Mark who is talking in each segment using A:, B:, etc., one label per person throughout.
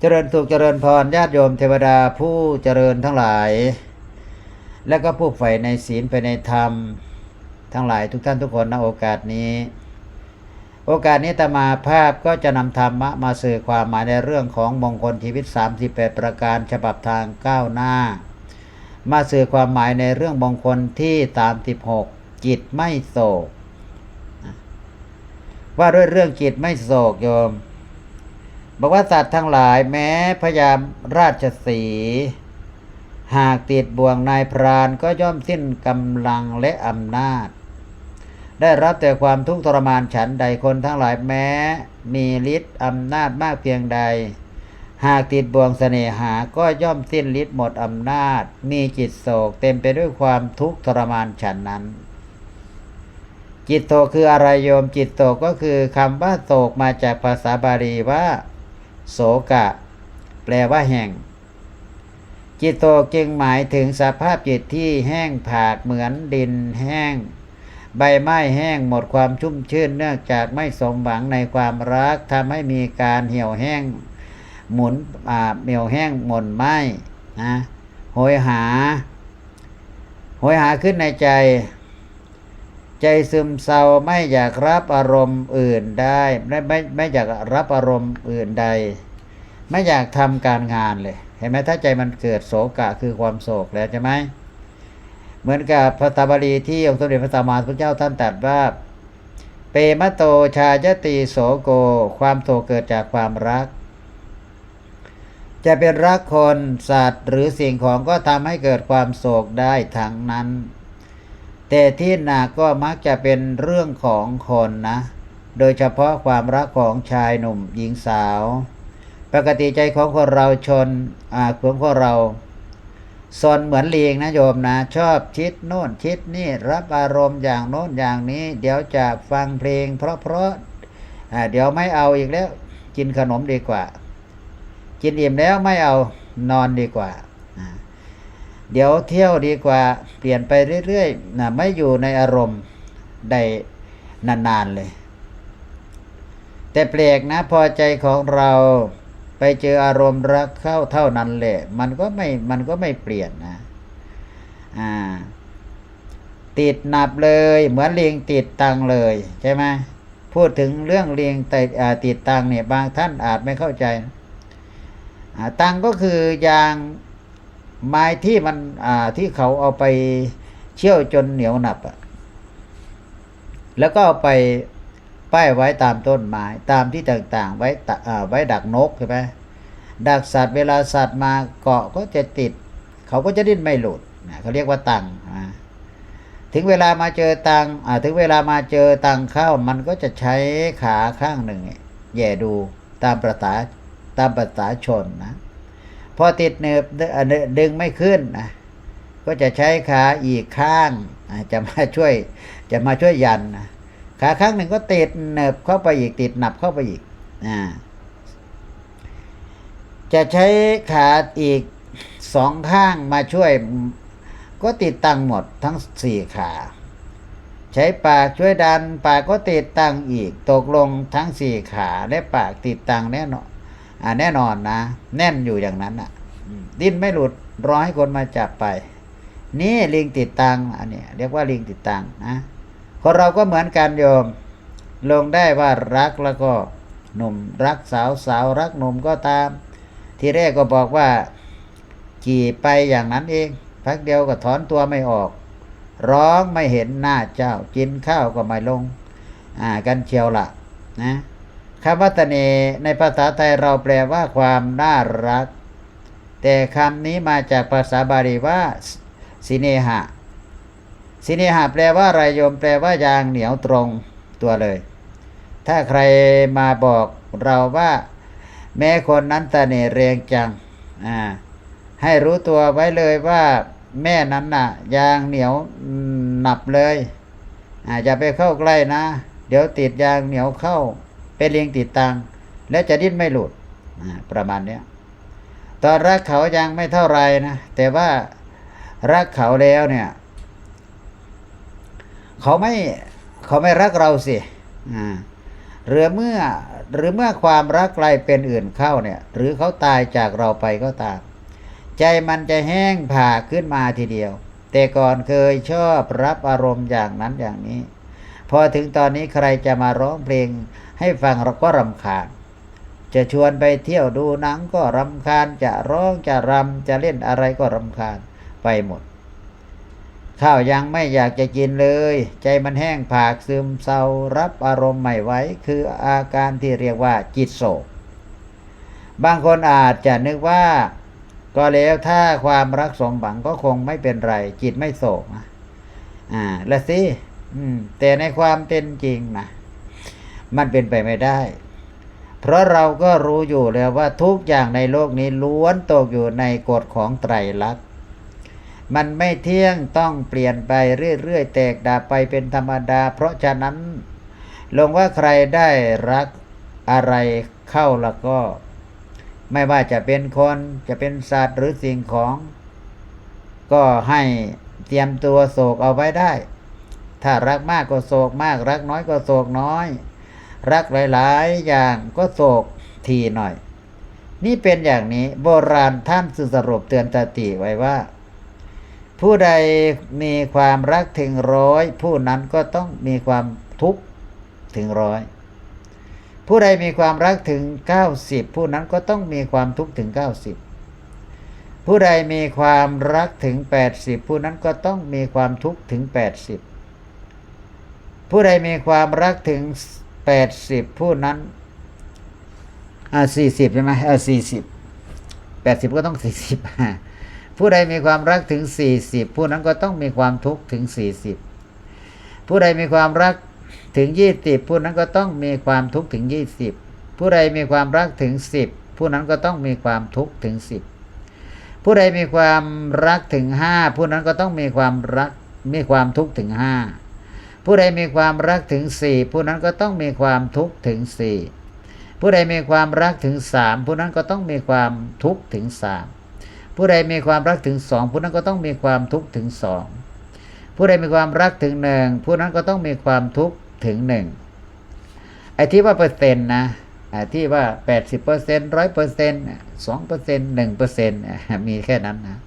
A: เจริญสุขเจริญพรญาติโยมเทวดาผู้เจริญทั้งหลาย และก็ผู้ใฝ่ในศีลไปในธรรม ทั้งหลายทุกท่านทุกคนณโอกาสนี้ โอกาสนี้ตมาภาพก็จะนำธรรมะมาสื่อความหมายในเรื่องของมงคลชีวิต 38 ประการฉบับทางก้าวหน้า มาสื่อความหมายในเรื่องมงคลที่ 36 จิตไม่โศก ว่าด้วยเรื่องจิตไม่โศกโยม บอกว่าสัตว์ทั้งหลายแม้พยามราชสีห์หากติดบ่วงนายพรานก็ย่อมสิ้นกำลังและอำนาจ ได้รับแต่ความทุกข์ทรมานฉันใดคนทั้งหลายแม้ มีฤทธิ์อำนาจมากเพียงใด หากติดบ่วงเสน่หาก็ย่อมสิ้นฤทธิ์หมดอำนาจ มีจิตโศกเต็มไปด้วยความทุกข์ทรมานฉันนั้น จิตโศกคืออะไรโยมจิตโศกก็คือคำว่าโศกมาจากภาษาบาลีว่า โสกะ แปลว่าแห่ง จิตโตกจึงหมายถึงสภาพจิตที่แห้งผากเหมือนดินแห้ง ใบไม้แห้งหมดความชุ่มชื่นเนื่องจากไม่สมหวังในความรักทำให้มีการเหี่ยวแห้งหมุนอ่าเหี่ยวแห้งหม่นไหมนะโหยหาโหยหาขึ้นในใจ ใจซึมเศร้าไม่อยากรับอารมณ์อื่นได้ไม่ไม่ไม่อยากรับอารมณ์อื่นใด ไม่อยากทำการงานเลย เห็นไหมถ้าใจมันเกิดโศกะคือความโศกแล้วใช่ไหมเหมือนกับพระตาบาลีที่องค์สมเด็จพระสัมมาสัมพุทธเจ้าท่านตรัสว่า เปมโตชายติโสโก ความโศกเกิดจากความรัก จะเป็นรักคนสัตว์หรือสิ่งของก็ทำให้เกิดความโศกได้ทั้งนั้น แต่ที่หนักก็มักจะเป็นเรื่องของคนนะ โดยเฉพาะความรักของชายหนุ่มหญิงสาว ปกติใจของคนเราชนอ่าของคนเราซนเหมือนลิงนะโยมนะ ชอบชิดโน่นชิดนี่รับอารมณ์อย่างโน้นอย่างนี้ เดี๋ยวจะฟังเพลง เพราะเพราะๆอ่าเดี๋ยวไม่เอาอีกแล้ว กินขนมดีกว่า กินอิ่มแล้วไม่เอานอนดีกว่า เดี๋ยวเที่ยวดีกว่าเปลี่ยนไปเรื่อยๆนะไม่อยู่ในอารมณ์ได้นานๆเลย แต่แปลกนะพอใจของเราไปเจออารมณ์รักเข้าเท่านั้นแหละ มันก็ไม่มันก็ไม่เปลี่ยนนะอ่าติดหนับเลยเหมือนเลียงติดตังเลยใช่ไหมพูดถึงเรื่องเลียงติดติดตังเนี่ยบางท่านอาจไม่เข้าใจตังก็คือยาง ไม้ที่มันอ่าที่เขาเอาไปเชี่ยวจนเหนียวหนับอะแล้วก็เอาไปป้ายไว้ตามต้นไม้ตามที่ต่างๆ ไว้ตอ่าไว้ดักนกใช่ไหมดักสัตว์เวลาสัตว์มาเกาะก็จะติด เขาก็จะดิ้นไม่หลุดนะเขาเรียกว่าตังอ่าถึงเวลามาเจอตังอ่าถึงเวลามาเจอตังเข้ามันก็จะใช้ขาข้างหนึ่งแย่ดูตามประษาตามประษาชนนะ พอติดเนิบดึงไม่ขึ้นนะก็จะใช้ขาอีกข้างจะมาช่วยจะมาช่วยยันนะขาข้างหนึ่งก็ติดเนิบเข้าไปอีกติดหนับเข้าไปอีกจะใช้ขาอีกสองข้างมาช่วย ก็ติดตั้งหมดทั้งสี่ขา ใช้ปากช่วยดัน ปากก็ติดตั้งอีก ตกลงทั้งสี่ขาและปากติดตั้งแน่นอน อ่าแน่นอนนะ แน่นอยู่อย่างนั้นอะอืมดิ้นไม่หลุดรอให้คนมาจับไป นี่ลิงติดตังอันเนี้ยเรียกว่าลิงติดตังนะคนเราก็เหมือนกันโยม ลงได้ว่ารักแล้วก็หนุ่มรักสาวสาวรักหนุ่มก็ตาม ทีแรกก็บอกว่าขี่ไปอย่างนั้นเองพักเดียวก็ถอนตัวไม่ออก ร้องไม่เห็นหน้าเจ้ากินข้าวก็ไม่ลง อ่ากันเชียวละนะ คำว่าตะเนในภาษาไทยเราแปลว่าความน่ารัก แต่คำนี้มาจากภาษาบาลีว่าสิเนหะสิเนหะแปลว่าไรโยมแปลว่ายางเหนียวตรงตัวเลย ถ้าใครมาบอกเราว่า แม้คนนั้นตะเนเรียงจังอ่าให้รู้ตัวไว้เลยว่าแม่นั้นน่ะ ยางเหนียวหนับเลยอ่าอย่าไปเข้าใกล้นะ เดี๋ยวติดยางเหนียวเข้า เป็นเลียงติดตัง และจะดิ้นไม่หลุดประมาณนี้ตอนรักเขายังไม่เท่าไรนะ แต่ว่ารักเขาแล้วเนี่ย เขาไม่เขาไม่รักเราสิหรือเมื่อหรือเมื่อความรักใครเป็นอื่นเข้าเนี่ย หรือเขาตายจากเราไปก็ตาม ใจมันจะแห้งผ่าขึ้นมาทีเดียว แต่ก่อนเคยชอบรับอารมณ์อย่างนั้นอย่างนี้ พอถึงตอนนี้ใครจะมาร้องเพลง ให้ฟังเราก็รำคาญ จะชวนไปเที่ยวดูหนังก็รำคาญ จะร้องจะรำจะเล่นอะไรก็รำคาญไปหมด ข้าวยังไม่อยากจะกินเลย ใจมันแห้งผากซึมเศร้ารับอารมณ์ไม่ไหวคืออาการที่เรียกว่าจิตโศก บางคนอาจจะนึกว่า ก็แล้วถ้าความรักสมหวังก็คงไม่เป็นไร จิตไม่โศกนะอ่าละสิแต่ในความเป็นจริงนะ มันเป็นไปไม่ได้ เพราะเราก็รู้อยู่แล้วว่าทุกอย่างในโลกนี้ล้วนตกอยู่ในกฎของไตรลักษณ์มันไม่เที่ยงต้องเปลี่ยนไปเรื่อยๆแตกดับไปเป็นธรรมดา เพราะฉะนั้น ลงว่าใครได้รักอะไรเข้าแล้วก็ ไม่ว่าจะเป็นคนจะเป็นสัตว์หรือสิ่งของ ก็ให้เตรียมตัวโศกเอาไว้ได้ ถ้ารักมากก็โศกมาก รักน้อยก็โศกน้อย รักหลายๆ อย่างก็โศกทีหน่อย นี่เป็นอย่างนี้โบราณท่านสรุปเตือนสติไว้ว่า ผู้ใดมีความรักถึงร้อย ผู้นั้นก็ต้องมีความทุกข์ถึงร้อยผู้ใดมีความรักถึง 90 ผู้นั้นก็ต้องมีความทุกข์ถึง 90 ผู้ใดมีความรักถึง 80 ผู้นั้นก็ต้องมีความทุกข์ถึง 80 ผู้ใดมีความรักถึง 80ผู้นั้นอ่า40ใช่ไหมเออ40 80ก็ต้อง40ผู้ใดมีความรักถึง40ผู้นั้นก็ต้องมีความทุกข์ถึง40ผู้ใดมีความรักถึง20ผู้นั้นก็ต้องมีความทุกข์ถึง20ผู้ใดมีความรักถึง10ผู้นั้นก็ต้องมีความทุกข์ถึง10ผู้ใดมีความรักถึง5ผู้นั้นก็ต้องมีความรักมีความทุกข์ถึง5 ผู้ใดมีความรักถึง4ผู้นั้นก็ต้องมีความทุกข์ถึง4ผู้ใดมีความรักถึง3ผู้นั้นก็ต้องมีความทุกข์ถึง3ผู้ใดมีความรักถึง2ผู้นั้นก็ต้องมีความทุกข์ถึง2ผู้ใดมีความรักถึงหนึ่งผู้นั้นก็ต้องมีความทุกข์ถึงหนึ่งไอ้ที่ว่าเปอร์เซ็นต์นะไอ้ที่ว่าแปดสิบเปอร์เซ็นต์ร้อยเปอร์เซ็นต์สองเปอร์เซ็นต์หนึ่งเปอร์เซ็นต์มีแค่นั้นนะ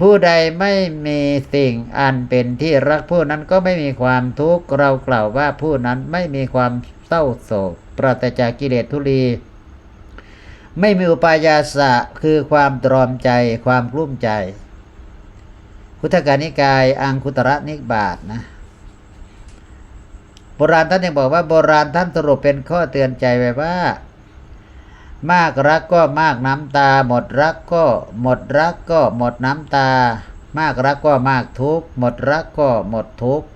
A: ผู้ใดไม่มีสิ่งอันเป็นที่รักผู้นั้นก็ไม่มีความทุกข์เรากล่าวว่าผู้นั้นไม่มีความเศร้าโศกปราศจากกิเลสทุลีไม่มีอุปายาสะคือความตรอมใจความกลุ้มใจ พุทธกานิกาย อังคุตระนิบาตนะโบราณท่านยังบอกว่าโบราณท่านสรุปเป็นข้อเตือนใจไว้ว่า มากรักก็มากน้ำตา หมดรักก็หมดรักก็หมดน้ำตา มากรักก็มากทุกข์หมดรักก็หมดทุกข์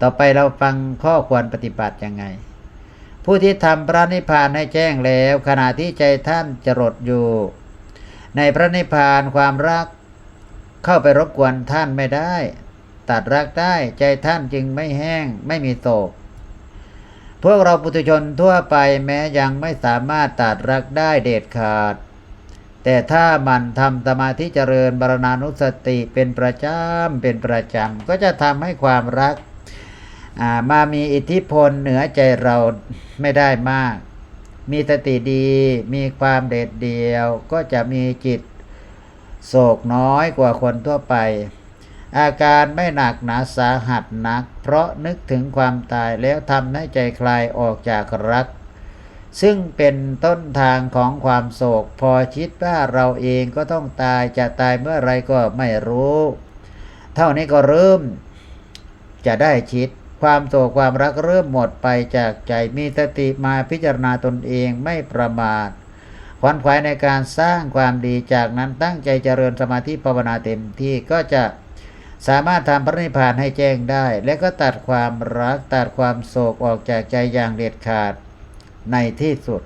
A: ต่อไปเราฟังข้อควรปฏิบัติยังไง ผู้ที่ทำพระนิพพานให้แจ้งแล้ว ขณะที่ใจท่านจรดอยู่ ในพระนิพพานความรัก เข้าไปรบกวนท่านไม่ได้ ตัดรักได้ใจท่านจึงไม่แห้งไม่มีโศก พวกเราปุถุชนทั่วไปแม้ยังไม่สามารถตัดรักได้เด็ดขาด แต่ถ้ามันทำสมาธิเจริญบารณานุสติเป็นประจำเป็นประจำก็จะทำให้ความรักามามีอิทธิพลเหนือใจเราไม่ได้มาก มีสติดี มีความเด็ดเดียว ก็จะมีจิตโศกน้อยกว่าคนทั่วไป อาการไม่หนักหนาสาหัสนัก เพราะนึกถึงความตายแล้วทำให้ใจคลายออกจากรัก ซึ่งเป็นต้นทางของความโศก พอคิดว่าเราเองก็ต้องตายจะตายเมื่อไรก็ไม่รู้ เท่านี้ก็เริ่ม จะได้คิดความโศกความรักเริ่มหมดไปจากใจมีสติมาพิจารณาตนเองไม่ประมาทขวัญขวายในการสร้างความดีจากนั้นตั้งใจเจริญสมาธิภาวนาเต็มที่ก็จะ สามารถทำพระนิพพานให้แจ้งได้ และก็ตัดความรักตัดความโศกออกจากใจอย่างเด็ดขาดในที่สุด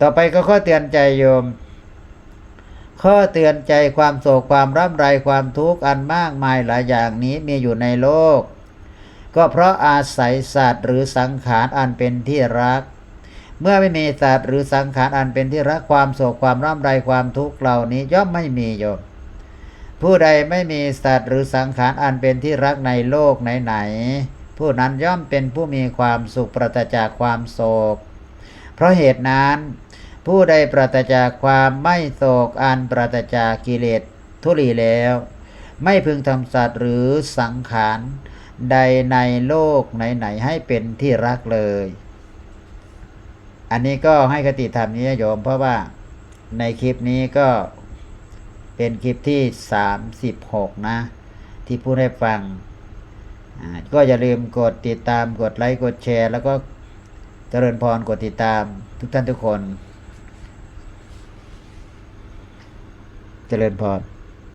A: ต่อไปก็ข้อเตือนใจโยม ข้อเตือนใจความโศกความร่ำไรความทุกข์อันมากมายหลายอย่างนี้มีอยู่ในโลก ก็เพราะอาศัยสัตว์หรือสังขารอันเป็นที่รัก เมื่อไม่มีสัตว์หรือสังขารอันเป็นที่รักความโศกความร่ำไรความทุกข์เหล่านี้ย่อมไม่มีโยม ผู้ใดไม่มีสัตว์หรือสังขารอันเป็นที่รักในโลกไหนๆผู้นั้นย่อมเป็นผู้มีความสุขปราศจากความโศก เพราะเหตุนั้น ผู้ใดปราศจากความไม่โศกอันปราศจากกิเลสทุลีแล้ว ไม่พึงทำสัตว์หรือสังขารใดในโลกไหนๆให้เป็นที่รักเลย อันนี้ก็ให้คติธรรมนี้โยมเพราะว่าในคลิปนี้ก็ เป็นคลิปที่ 36 นะ ที่พูดให้ฟัง ก็อย่าลืมกดติดตามกดไลค์กดแชร์ แล้วก็เจริญพรกดติดตามทุกท่านทุกคน เจริญพร